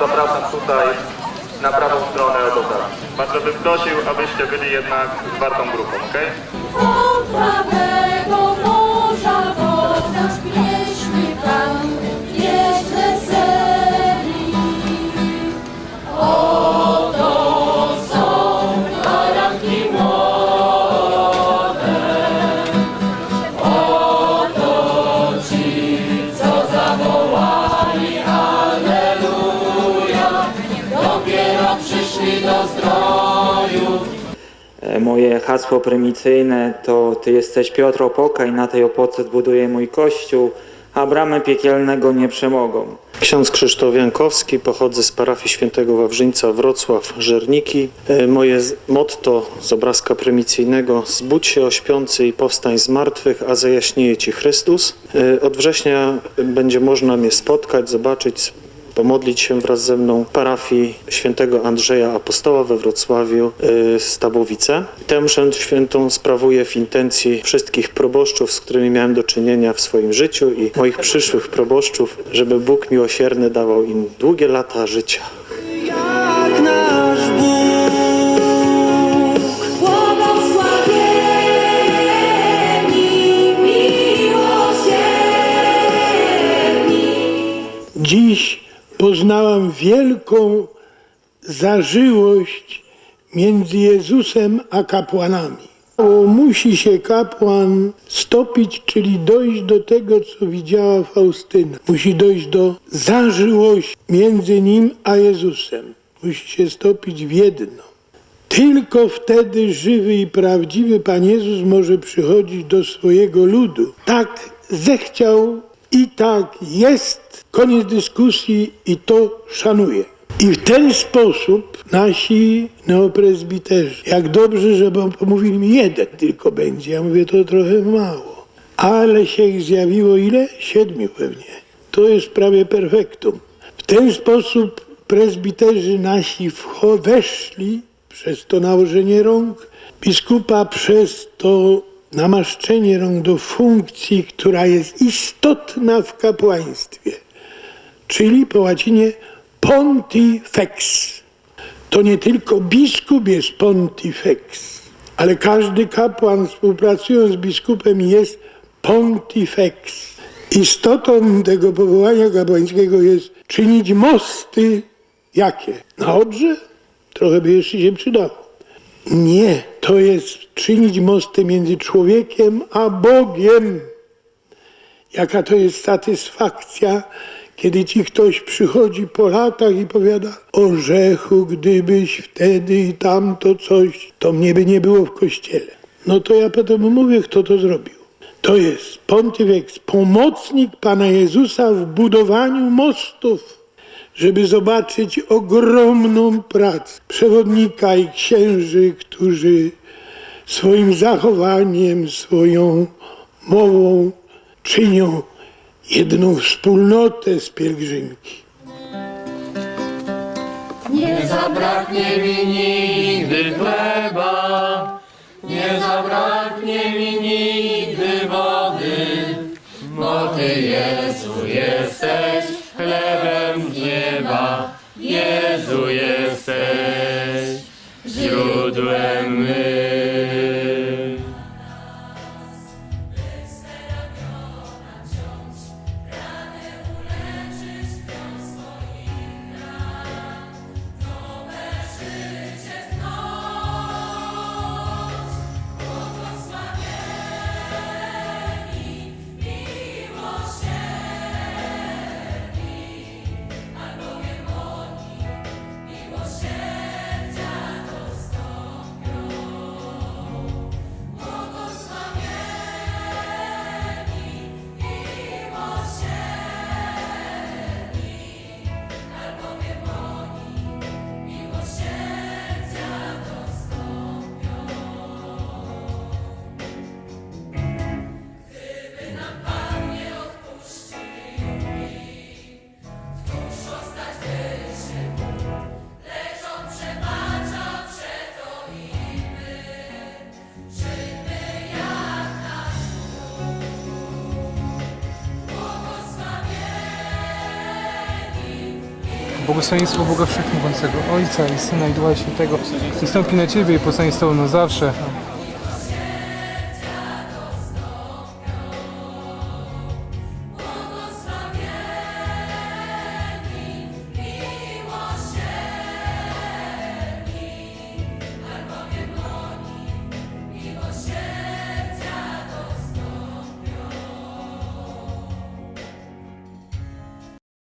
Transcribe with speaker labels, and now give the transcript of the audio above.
Speaker 1: zapraszam tutaj na prawą stronę od ołtarza. Bardzo bym prosił, abyście byli jednak zwartą grupą, okej?
Speaker 2: Moje hasło prymicyjne to Ty jesteś Piotr Opoka i na tej opoce zbuduję mój kościół, a bramy piekielnego nie przemogą.
Speaker 3: Ksiądz Krzysztof Jankowski, pochodzę z parafii świętego Wawrzyńca Wrocław Żerniki. E, Moje motto z obrazka prymicyjnego Zbudź się o śpiący i powstań z martwych, a zajaśnieje Ci Chrystus. E, Od września będzie można mnie spotkać, zobaczyć, pomodlić się wraz ze mną w parafii świętego Andrzeja Apostoła we Wrocławiu y, Stabowice. Tę mszę świętą sprawuję w intencji wszystkich proboszczów, z którymi miałem do czynienia w swoim życiu i moich przyszłych proboszczów, żeby Bóg miłosierny dawał im długie lata życia.
Speaker 4: jak nasz Bóg.
Speaker 5: Błogosławieni, miłosierni.
Speaker 4: Dziś poznałam wielką zażyłość między Jezusem a kapłanami. Bo musi się kapłan stopić, czyli dojść do tego, co widziała Faustyna. Musi dojść do zażyłości między nim a Jezusem. Musi się stopić w jedno. Tylko wtedy żywy i prawdziwy Pan Jezus może przychodzić do swojego ludu. Tak zechciał i tak jest. Koniec dyskusji i to szanuję. I w ten sposób nasi neoprezbiterzy, jak dobrze, żeby pomówili mi jeden tylko będzie. Ja mówię, to trochę mało. Ale się ich zjawiło ile? Siedmiu pewnie. To jest prawie perfektum. W ten sposób prezbiterzy nasi weszli przez to nałożenie rąk biskupa, przez to namaszczenie rąk do funkcji, która jest istotna w kapłaństwie, czyli po łacinie pontifex. To nie tylko biskup jest pontifex, ale każdy kapłan współpracując z biskupem jest pontifex. Istotą tego powołania kapłańskiego jest czynić mosty jakie? Na Odrze? Trochę by jeszcze się przydało. Nie, to jest czynić mosty między człowiekiem a Bogiem. Jaka to jest satysfakcja, kiedy ci ktoś przychodzi po latach i powiada: Orzechu, gdybyś wtedy i tamto coś, to mnie by nie było w kościele. No to ja potem mówię, kto to zrobił. To jest pontyfex, pomocnik Pana Jezusa w budowaniu mostów żeby zobaczyć ogromną pracę przewodnika i księży, którzy swoim zachowaniem, swoją mową czynią jedną wspólnotę z pielgrzymki.
Speaker 5: Nie zabraknie mi nigdy chleba, nie zabraknie mi nigdy wody, bo Ty, Jezu, jesteś
Speaker 6: błogosławieństwo Boga Wszechmogącego, Ojca i Syna i Ducha Świętego, i stąpi na Ciebie i pozostanie z Tobą na zawsze.